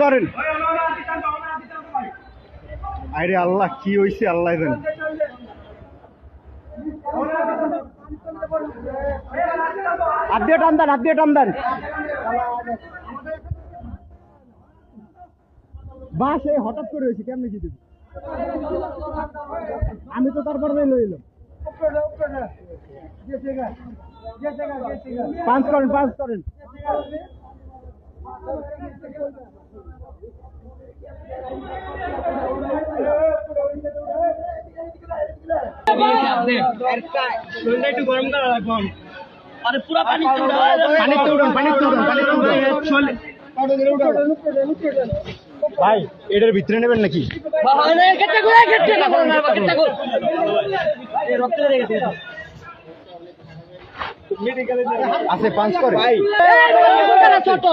ধরেন আরে আল্লাহ, কি হইছে আল্লাহ টান বাস এই হঠাৎ করে হয়েছে, কেমনে আমি তো তারপরে লইলাম। পাঁচ করেন পাঁচ করেন। আরে পুরা পানি পানিতে উঠান পানিতে উঠান পানিতে উঠান। ভাই এটার ভিতরে নেবেন নাকি? আছে পাঁচ করে ছোট